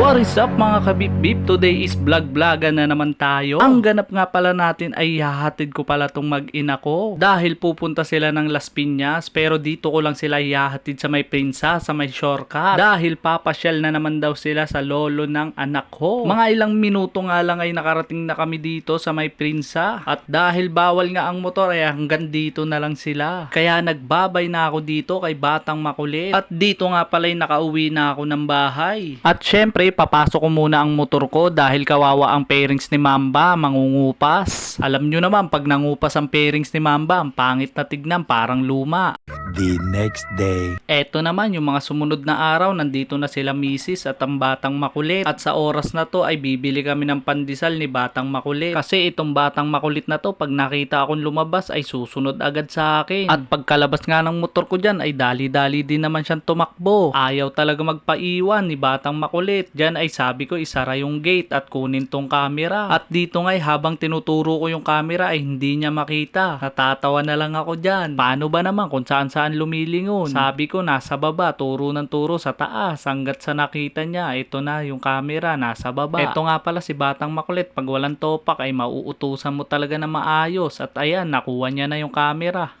What is up mga kabip-bip? Today is vlog-vloga na naman tayo. Ang ganap nga pala natin ay hahatid ko pala tong mag-ina ko. Dahil pupunta sila ng Las Piñas pero dito ko lang sila ihahatid sa may prinsa, sa may shortcut. Dahil papasyal na naman daw sila sa lolo ng anak ko. Mga ilang minuto nga lang ay nakarating na kami dito sa may prinsa. At dahil bawal nga ang motor ay hanggang dito na lang sila. Kaya nagbabay na ako dito kay Batang Makulit. At dito nga pala'y nakauwi na ako ng bahay. At syempre, papasok ko muna ang motor ko dahil kawawa ang pairings ni Mamba, mangungupas. Alam nyo naman, pag nangupas ang pairings ni Mamba, ang pangit na tignan, parang luma. The next day. Eto naman, yung mga sumunod na araw, nandito na sila misis at ang batang makulit. At sa oras na to ay bibili kami ng pandesal ni batang makulit. Kasi itong batang makulit na to, pag nakita akong lumabas ay susunod agad sa akin. At pagkalabas nga ng motor ko dyan ay dali-dali din naman siyang tumakbo. Ayaw talaga magpaiwan ni batang makulit. Dyan ay sabi ko isara yung gate at kunin tong camera. At dito nga ay habang tinuturo ko yung camera ay hindi niya makita. Natatawa na lang ako dyan. Paano ba naman kung saan saan lumilingon? Sabi ko nasa baba, turo ng turo sa taas. Hanggat sa nakita niya, ito na yung camera, nasa baba. Ito nga pala si Batang Makulit, pag walang topak ay mauutusan mo talaga na maayos. At ayan, nakuha niya na yung camera.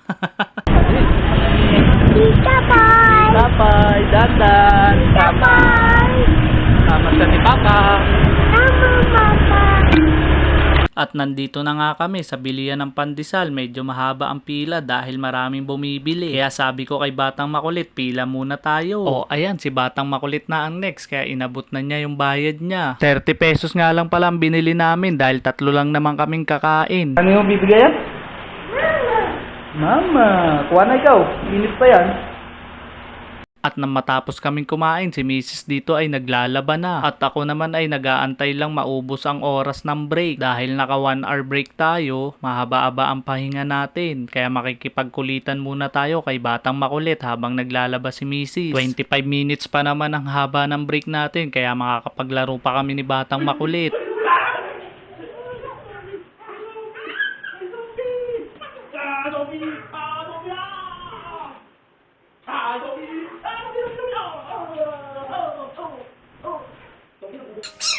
Kapay! Tapay, dandan, Kapay! Tama siya ni Papa. At nandito na nga kami sa bilian ng pandesal. Medyo mahaba ang pila dahil maraming bumibili. Kaya sabi ko kay Batang Makulit, pila muna tayo. O ayan, si Batang Makulit na ang next. Kaya inabot na niya yung bayad niya. 30 pesos nga lang pala ang binili namin dahil tatlo lang naman kaming kakain. Ano yung bibigayan? Mama! Kuha na ikaw. Init pa yan. At nang matapos kaming kumain, si Mrs. dito ay naglalaba na. At ako naman ay nagaantay lang maubos ang oras ng break. Dahil naka 1 hour break tayo, mahaba-aba ang pahinga natin. Kaya makikipagkulitan muna tayo kay Batang Makulit habang naglalaba si Mrs. 25 minutes pa naman ang haba ng break natin. Kaya makakapaglaro pa kami ni Batang Makulit. 아이고 아이고 아이고 아이고 아이고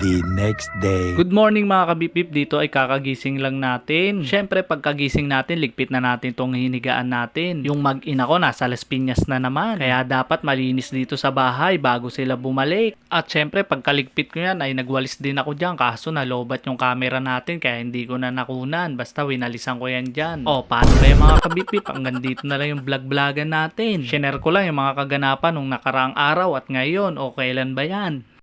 The next day. Good morning mga kabipip, dito ay kakagising lang natin. Syempre pagkagising natin, ligpit na natin tong hinigaan natin. Yung mag-ina ko nasa Las Piñas na naman. Kaya dapat malinis dito sa bahay bago sila bumalik. At syempre pagkaligpit ko yan ay nagwalis din ako dyan kaso nalobat yung camera natin kaya hindi ko na nakunan. Basta winalisan ko yan dyan. O paano ba yung mga kabipip? Hanggang dito na lang yung vlog-vlogan natin. Share ko lang yung mga kaganapan nung nakaraang araw at ngayon o kailan ba yan.